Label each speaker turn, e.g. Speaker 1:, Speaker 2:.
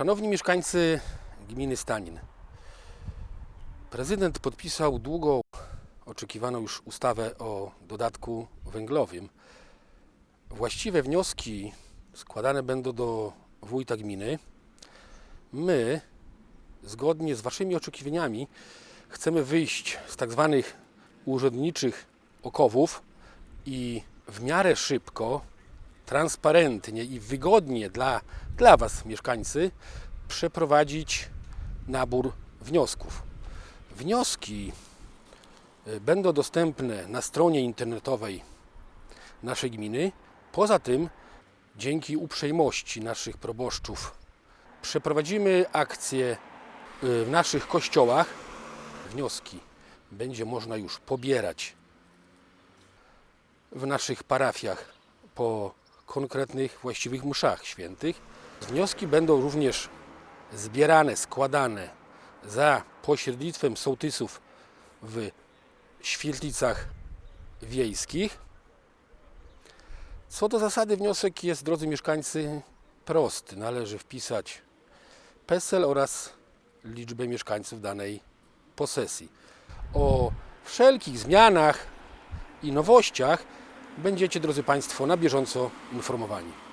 Speaker 1: Szanowni mieszkańcy gminy Stanin, prezydent podpisał długo oczekiwaną już ustawę o dodatku węglowym. Właściwe wnioski składane będą do wójta gminy. My, zgodnie z Waszymi oczekiwaniami, chcemy wyjść z tak zwanych urzędniczych okowów i w miarę szybko, transparentnie i wygodnie dla, dla Was, mieszkańcy, przeprowadzić nabór wniosków. Wnioski y, będą dostępne na stronie internetowej naszej gminy. Poza tym, dzięki uprzejmości naszych proboszczów, przeprowadzimy akcję y, w naszych kościołach. Wnioski będzie można już pobierać w naszych parafiach po konkretnych właściwych mszach świętych. Wnioski będą również zbierane, składane za pośrednictwem sołtysów w świetlicach wiejskich. Co do zasady wniosek jest, drodzy mieszkańcy, prosty. Należy wpisać PESEL oraz liczbę mieszkańców danej posesji. O wszelkich zmianach i nowościach będziecie, drodzy Państwo, na bieżąco informowani.